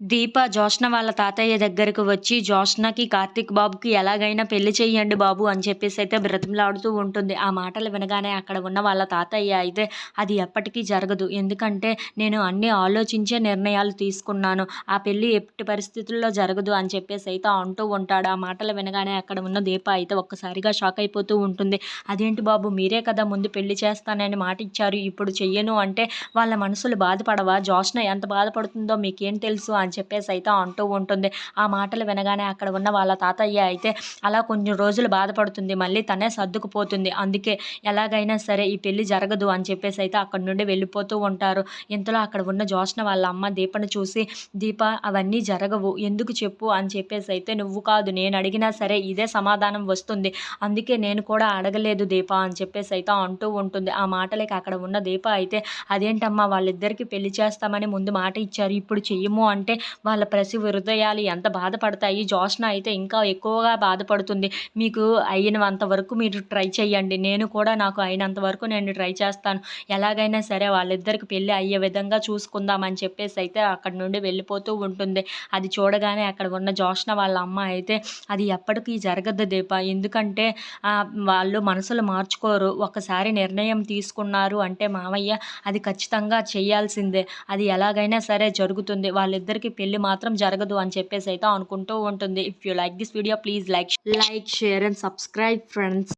దీప జోష్న వాళ్ళ తాతయ్య దగ్గరకు వచ్చి జోష్నకి కార్తీక్ బాబుకి ఎలాగైనా పెళ్ళి చేయండి బాబు అని చెప్పేసి అయితే బ్రతిమలాడుతూ ఉంటుంది. ఆ మాటలు వినగానే అక్కడ ఉన్న వాళ్ళ తాతయ్య అయితే అది ఎప్పటికీ జరగదు. ఎందుకంటే నేను అన్ని ఆలోచించే నిర్ణయాలు తీసుకున్నాను. ఆ పెళ్ళి ఎట్టి పరిస్థితుల్లో జరగదు అని చెప్పేసి అయితే అంటూ ఉంటాడు. ఆ మాటలు వినగానే అక్కడ ఉన్న దీప అయితే ఒక్కసారిగా షాక్ అయిపోతూ ఉంటుంది. అదేంటి బాబు మీరే కదా ముందు పెళ్ళి చేస్తానని మాట ఇచ్చారు. ఇప్పుడు చెయ్యను అంటే వాళ్ళ మనసులు బాధపడవా? జోష్న ఎంత బాధపడుతుందో మీకేం తెలుసు అని చెప్పేసి అయితే అంటూ ఉంటుంది. ఆ మాటలు వినగానే అక్కడ ఉన్న వాళ్ళ తాతయ్య అయితే అలా కొన్ని రోజులు బాధపడుతుంది. మళ్ళీ తనే సర్దుకుపోతుంది. అందుకే ఎలాగైనా సరే ఈ పెళ్ళి జరగదు అని చెప్పేసి అయితే అక్కడి నుండి వెళ్ళిపోతూ ఉంటారు. ఇంతలో అక్కడ ఉన్న జోష్న వాళ్ళ అమ్మ దీపను చూసి దీప అవన్నీ జరగవు. ఎందుకు చెప్పు? అని చెప్పేసి అయితే నువ్వు కాదు. నేను అడిగినా సరే ఇదే సమాధానం వస్తుంది. అందుకే నేను కూడా అడగలేదు దీప అని చెప్పేసి అయితే అంటూ ఉంటుంది. ఆ మాటలకి అక్కడ ఉన్న దీప అయితే అదేంటమ్మా? వాళ్ళిద్దరికి పెళ్ళి చేస్తామని ముందు మాట ఇచ్చారు. ఇప్పుడు చెయ్యము అంటే వాళ్ళ ప్రసి హృదయాలు ఎంత బాధపడతాయి? జోష్న అయితే ఇంకా ఎక్కువగా బాధపడుతుంది. మీకు అయినంత వరకు మీరు ట్రై చేయండి నేను కూడా నాకు అయినంత వరకు నేను ట్రై చేస్తాను. ఎలాగైనా సరే వాళ్ళిద్దరికి పెళ్ళి అయ్యే విధంగా చూసుకుందామని చెప్పేసి అయితే అక్కడి నుండి వెళ్ళిపోతూ ఉంటుంది. అది చూడగానే అక్కడ ఉన్న జోష్న వాళ్ళ అమ్మ అయితే అది ఎప్పటికీ జరగదు దీప. ఎందుకంటే వాళ్ళు మనసులు మార్చుకోరు. ఒకసారి నిర్ణయం తీసుకున్నారు అంటే మామయ్య అది ఖచ్చితంగా చేయాల్సిందే. అది ఎలాగైనా సరే జరుగుతుంది. వాళ్ళిద్దరికి పెళ్ళి మాత్రం జరగదు అని చెప్పేసి అయితే అనుకుంటూ ఉంటుంది. If you like this video please like like share and subscribe friends